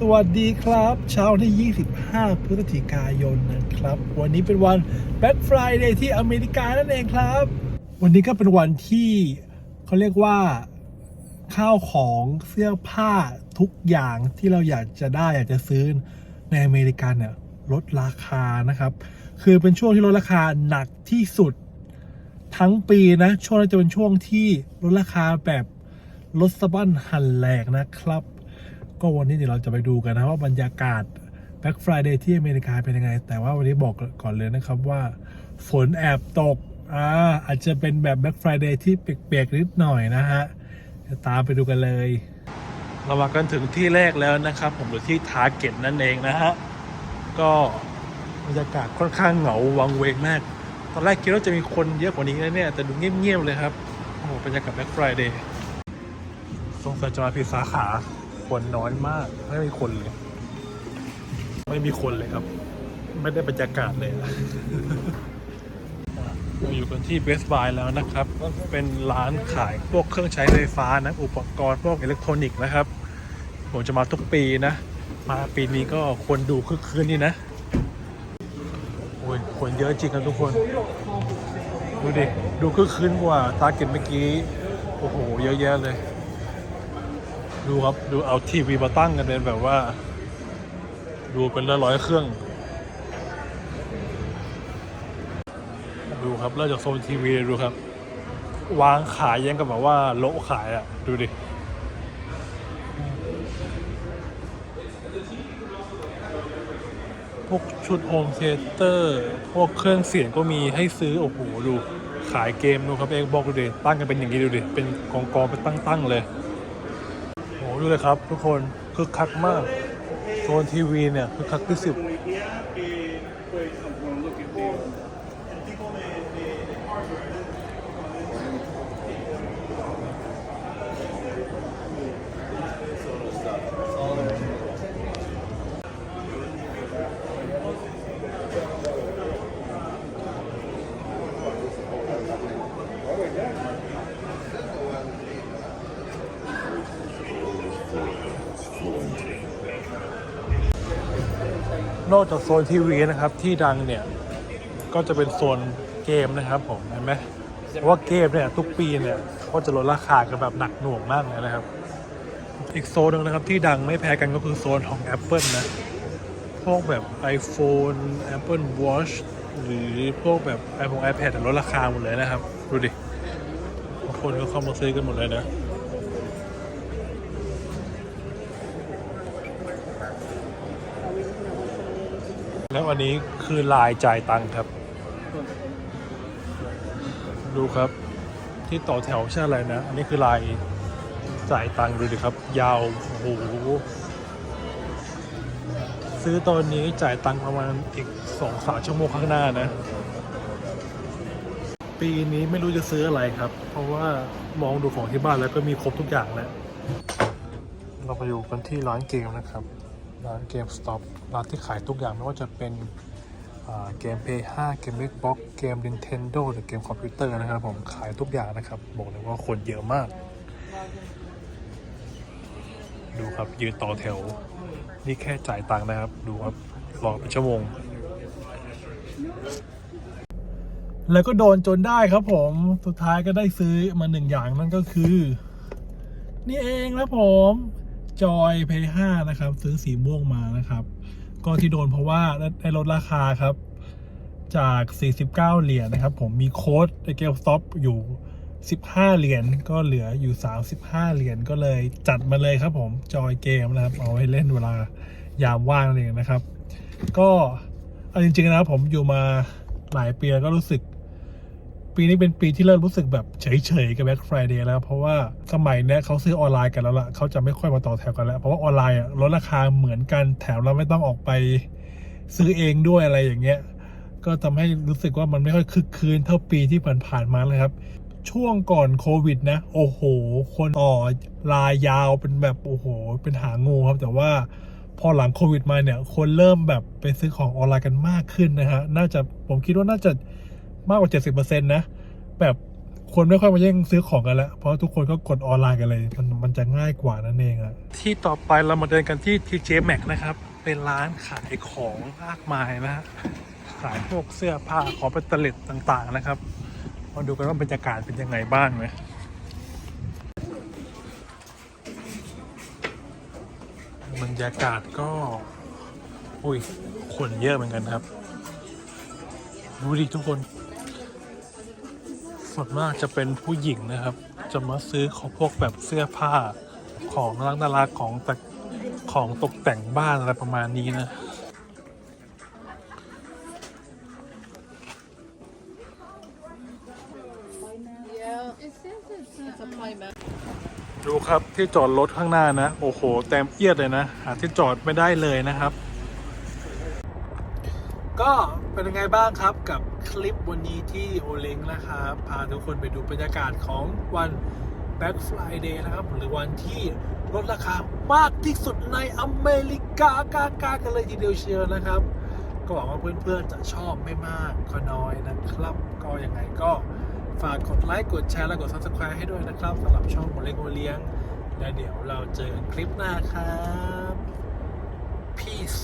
สวัสดีครับ เช้าที่ 25 พฤศจิกายนนะครับ วันนี้เป็นวัน Black Friday ที่อเมริกานั่นเองครับ วันนี้ก็เป็นวันที่เขาเรียกว่าข้าวของเสื้อผ้าทุกอย่างที่เราอยากจะได้อยากจะซื้อในอเมริกาเนี่ยลดราคานะครับ คือเป็นช่วงที่ลดราคาหนักที่สุดทั้งปีนะ ช่วงนั้นจะเป็นช่วงที่ลดราคาแบบลดสะบั้นหันแหลกนะครับ ก็วันนี้เดี๋ยวเราจะไปดูกันนะว่าบรรยากาศ Black Friday ที่อเมริกาเป็นยังไง แต่ว่าวันนี้บอกก่อนเลยนะครับว่า ฝนแอบตกอ่าอาจจะเป็นแบบ Black Friday ที่เปียกๆนิดหน่อยนะฮะเดี๋ยวตามไปดูกันเลย เรามากันถึงที่แรกแล้วนะครับ ผมอยู่ที่ทาร์เก็ตนั่นเองนะฮะก็บรรยากาศค่อนข้างเหงาวังเวงมาก ตอนแรกคิดว่าจะมีคนเยอะกว่านี้นะเนี่ย แต่ดูเงียบๆเลยครับ โอ้บรรยากาศ Black Friday สงสัยจะมาผิดสาขา คนน้อยมาก ไม่มีคนเลย ไม่มีคนเลยครับ ไม่ได้บรรยากาศเลยเราอยู่กันที่ Best Buy แล้วนะครับ เป็นร้านขายพวกเครื่องใช้ไฟฟ้านะ อุปกรณ์พวกอิเล็กทรอนิกส์นะครับ ผมจะมาทุกปีนะ มาปีนี้ก็คนดูคึกคืนนี่นะ โอ้ย คนเยอะจริงครับทุกคน ดูดิ ดูคึกคืนกว่าตาเก็ตเมื่อกี้ โอ้โห เยอะแยะเลย ดูครับดูเอาทีวีมาตั้งกันเป็นแบบว่า ดูเป็นร้อยเครื่อง ดูครับเริ่มจากโซนทีวีเลยดูครับ วางขายยังกับแบบว่าโละขายอะ่ะ ดูดิพวกชุดโฮมเทเตอร์ พวกเครื่องเสียงก็มีให้ซื้อ โอ้โห ดู ขายเกมดูครับเองบอกดูดิตั้งกันเป็นอย่างนี้ดูดิ เป็นกองกองๆเป็นตั้งๆเลย ดูเลยครับทุกคนคึกคักมากโซนทีวีเนี่ยคึกคักที่สุด นอกจากโซนทีวีนะครับที่ดังเนี่ย ก็จะเป็นโซนเกมนะครับผมเห็นไหมเพราะว่าเกมเนี่ยทุกปีเนี่ยก็จะลดราคากันแบบหนักหน่วงมากเลยนะครับ อีกโซนหนึ่งนะครับที่ดังไม่แพ้กันก็คือโซนของ Apple นะ พวกแบบ iPhone Apple Watch หรือพวกแบบ iPhone iPad ลดราคาหมดเลยนะครับ ดูดิคนก็เข้ามาซื้อกันหมดเลยนะ แล้วอันนี้คือลายจ่ายตังค์ครับ ดูครับที่ต่อแถวใช่อะไรนะ อันนี้คือลายจ่ายตังค์ดูดิครับ ยาวโอ้โหซื้อตอนนี้จ่ายตังค์ประมาณอีกสองสามชั่วโมงข้างหน้านะ ปีนี้ไม่รู้จะซื้ออะไรครับ เพราะว่ามองดูของที่บ้านแล้วก็มีครบทุกอย่างแล้ว เราไปอยู่กันที่ร้านเกมนะครับ ร้านเกมสต็อปร้านที่ขายทุกอย่างไม่ว่าจะเป็นเกม Play 5เกม Xbox เกม Nintendo หรือเกมคอมพิวเตอร์นะครับผมขายทุกอย่างนะครับ บอกเลยว่าคนเยอะมาก ดูครับยืนต่อแถว นี่แค่จ่ายตังค์นะครับ ดูครับรอเป็นชั่วโมง แล้วก็โดนจนได้ครับผมสุดท้ายก็ได้ซื้อมาหนึ่งอย่างนั่นก็คือ นี่เองนะผม จอยเพย์ห้านะครับ ซื้อสีม่วงมานะครับ ก็ที่โดนเพราะว่าได้ลดราคาครับ จาก 49 เหรียญนะครับ ผมมีโค้ดในเกมสต็อปอยู่ 15 เหรียญก็เหลืออยู่ 35 เหรียญก็เลยจัดมาเลยครับผมจอยเกมนะครับ เอาไว้เล่นเวลายามว่างนั่นเองนะครับ ก็เอาจริงๆนะครับผมอยู่มาหลายปีแล้วก็รู้สึก ปีนี้เป็นปีที่เริ่มรู้สึกแบบเฉยๆกับ Black Friday แล้ว เพราะว่าสมัยนี้เขาซื้อออนไลน์กันแล้วล่ะเขาจะไม่ค่อยมาต่อแถวกันแล้ว เพราะว่าออนไลน์ลดราคาเหมือนกันแถมเราไม่ต้องออกไปซื้อเองด้วยอะไรอย่างเงี้ยก็ทำให้รู้สึกว่ามันไม่ค่อยคึกคืนเท่าปีที่ผ่านๆมาเลยครับ ช่วงก่อนโควิดนะ โอ้โห คนต่อลายยาวเป็นแบบโอ้โห เป็นหางูครับ แต่ว่าพอหลังโควิดมาเนี่ย คนเริ่มแบบไปซื้อของออนไลน์กันมากขึ้นนะฮะ น่าจะผมคิดว่าน่าจะ มากกว่า 70%นะ แบบคนไม่ค่อยมาแย่งซื้อของกันแล้ว เพราะทุกคนก็กดออนไลน์กันเลย มันมันจะง่ายกว่านั่นเองอะที่ต่อไปเรามาเดินกันที่ TJ Max นะครับ เป็นร้านขายของมากมายนะฮะขายพวกเสื้อผ้าของเป็นตลิดต่างๆนะครับมาดูกันว่าบรรยากาศเป็นยังไงบ้างนะบรรยากาศก็ อุ้ยคนเยอะเหมือนกันครับ ดูดิทุกคน ส่วนมากจะเป็นผู้หญิงนะครับ จะมาซื้อของพวกแบบเสื้อผ้าของน่ารักน่ารักของแต่ของตกแต่งบ้านอะไรประมาณนี้นะดูครับที่จอดรถข้างหน้านะ โอ้โหเต็มเอียดเลยนะ หาที่จอดไม่ได้เลยนะครับ ก็เป็นยังไงบ้างครับกับ คลิปวันนี้ที่โอเล้งนะครับพาทุกคนไปดูบรรยากาศของวัน Black Friday นะครับ หรือวันที่ลดราคามากที่สุดในอเมริกากากากันเลยทีเดียวเชียวนะครับ ก็หวังว่าเพื่อนๆจะชอบไม่มากก็น้อยนะครับ ก็ยังไงก็ฝากกดไลค์กดแชร์และกด Subscribe ให้ด้วยนะครับสำหรับช่องโมเล็กโมเลี้ยงและเดี๋ยวเราเจอกันคลิปหน้าครับ peace